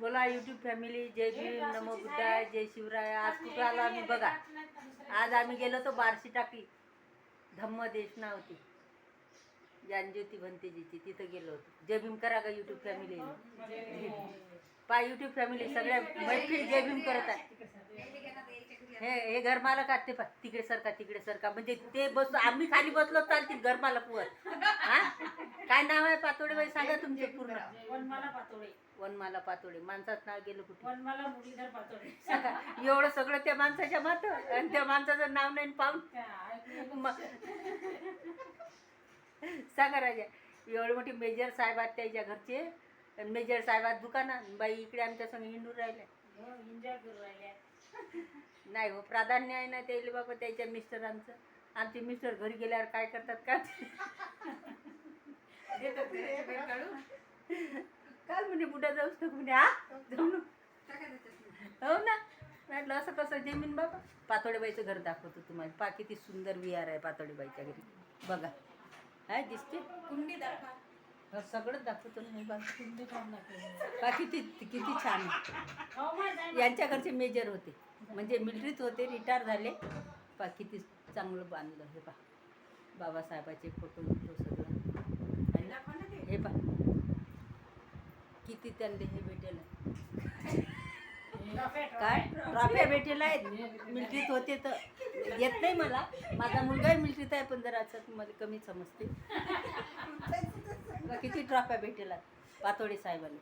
बोला YouTube family जय भीम नमो बुद्धाय जय शिवराय. आज कुठं आलो आम्ही? बघा. आज आम्ही गेलो तो बारशी टाकली धम्म देशना होती. ज्ञानज्योती भंतेजीची तिथं गेलो होतो. जय भीम करा का युट्यूब फॅमिली पा युट्यूब फॅमिली सगळ्या मैत्रीण जय भीम करत आहे हे हे घर मालक आहेत ते पा तिकडे सरका तिकडे सरका म्हणजे ते बस आम्ही खाली बसलो चालतील घर मालक वर हा? काय नाव आहे पातोडेबाई सांगा तुमचे पूर्ण. वनमाला पातोडे वनमाला पातोडे माणसाचं नाव गेलं कुठे? वनमाला मुरलीधर पातोडे सांगा. एवढं सगळं त्या माणसाच्या मात आणि त्या माणसाचं नाव नाही पाहून. म- सांगा राजा. एवढी मोठी मेजर साहेब आहेत त्याच्या घरचे. मेजर साहेब आहेत दुकानात बाई इकडे आमच्या संग हिंडून राहिल्या. हो, एन्जॉय करू राहिल्या. नाही हो प्राधान्य आहे ना त्याला बाबा त्याच्या मिस्टरांचं आमचे. मिस्टर घरी गेल्यावर काय करतात का देतात काढून. काल म्हणे बुडा जाऊच नको म्हणे हा? जाऊ नको. हो ना. म्हटलं असं कसं जमीन बाबा? पातोडेबाईचं घर दाखवतो तुम्हाला. पा किती सुंदर विहार आहे पातोडेबाईच्या घरी. बघा. काय दिसते? कुंडी दाखवा. हो, सगळंच दाखवतो ना हे बघा कुंडी किती छान आहे यांच्या घरचे मेजर होते. म्हणजे मिलिटरीत होते रिटायर झाले. पा किती चांगलं बांधलं हे पा बाबासाहेबाचे फोटो बिटो सगळं. आणि हे पा किती त्यांना हे भेटेल. काय? भेटेल आहेत मिलिटरीत होते तर येत नाही मला. माझा मुलगाही मिलिटरीत आहे पण जरा असं मला कमी समजते. किती ट्रॉफ्या भेटेल? पातोडे साहेबांनी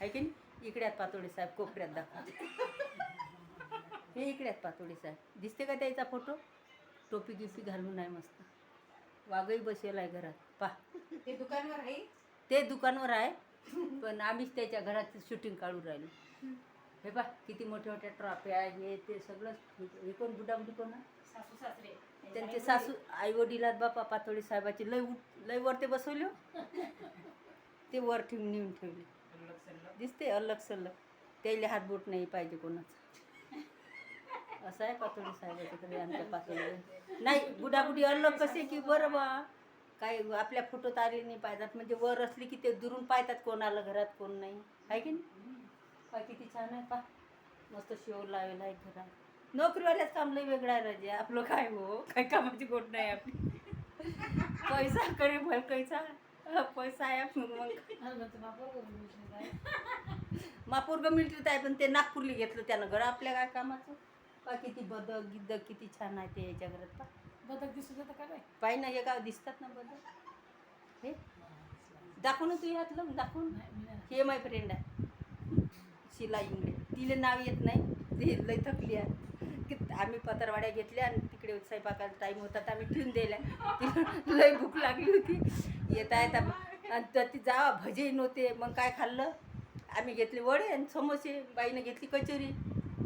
आहे की नाही? इकडे आहेत पातोडे साहेब कोपऱ्यात दाखवा. हे इकडे आहेत पातोडे साहेब. दिसते का त्याचा फोटो? टोपी गिपी घालून आहे मस्त. वाघही बसेल आहे घरात. पा ते दुकानवर आहे? ते दुकानावर आहे पण आम्हीच त्याच्या घरात शूटिंग काढून राहिलो. हे पा किती मोठ्या मोठ्या ट्रॉफ्या हे ते सगळं हे कोण बुडाबुडी कोण? सासू सासरे. त्यांचे सासू आई वडिलात बापा पातोडी साहेबाचे. लय उठ लय वर ते बसवले हो. ते वर ठेवून नेऊन ठेवले. दिसते अलग सल्लग त्याला हात बोट नाही पाहिजे कोणाचं. असं आहे पातोडी साहेबाच्या कडे आमच्या पातोडी नाही बुडाबुडी अलग कसे की बरं बा? काय आपल्या फोटोत आले नाही पाहतात. म्हणजे वर असली की ते दुरून पाहतात कोण आलं घरात कोण नाही. आहे की नाही? पा किती छान आहे पा. मस्त शेव लावेला आहे घरात नोकरीवाल्याच काम लय वेगळं आहे राजे. आपलं काय हो? काय कामाची गोट नाही आपली. पैसा करे भर कैसा पैसा आहे आपण मग. मिळत आहे पण ते नागपूरला घेतलं त्यानं घर आपल्या काय कामाचं. पा किती बदक गिद्दक किती छान आहे ते याच्या घरात पा. बदक दिसत होतं का काय पाय ना हे गाव दिसतात ना बदक हे? दाखव ना तू यातलं दाखवून. हे माय फ्रेंड आहे. शिला इंगडे तिला नाव येत नाही. ते लय थकली आहे. की आम्ही पत्रवाड्या घेतल्या आणि तिकडे स्वयंपाकाला टाईम होता तर आम्ही ठेवून दिल्या. तिला लय भूक लागली होती. येता येता आणि तर ती जावा भजे नव्हते. मग काय खाल्लं? आम्ही घेतले वडे आणि समोसे. बाईनं घेतली कचोरी.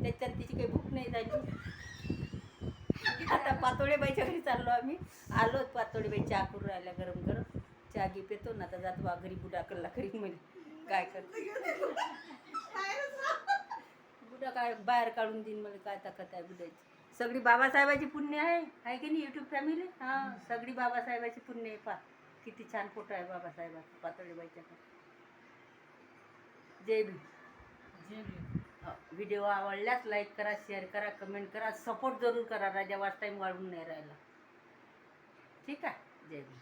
त्याच्यात तिची काही भूक नाही झाली. आता पातोळेबाईच्या घरी चाललो आम्ही. आलो पातोळेबाई चहा करून राहिल्या गरम गरम. चहा घे पेतो ना आता जातो बा घरी. बुडाकल्ला घरी मध्ये काय करतो? बुडा काय बाहेर काढून देईन मला काय ताकद आहे बुडायची. सगळी बाबासाहेबाची पुण्य आहे. आहे की नाही युट्यूब फॅमिली हां सगळी बाबासाहेबाची पुण्य आहे. पा किती छान फोटो आहे बाबासाहेबाचा पातोळेबाईच्या. जय भीम. जे बी. व्हिडिओ आवडल्यास लाईक करा शेअर करा कमेंट करा सपोर्ट जरूर करा. राजा वाच टाईम वाढून नाही राहिला. ठीक आहे? जय भीम.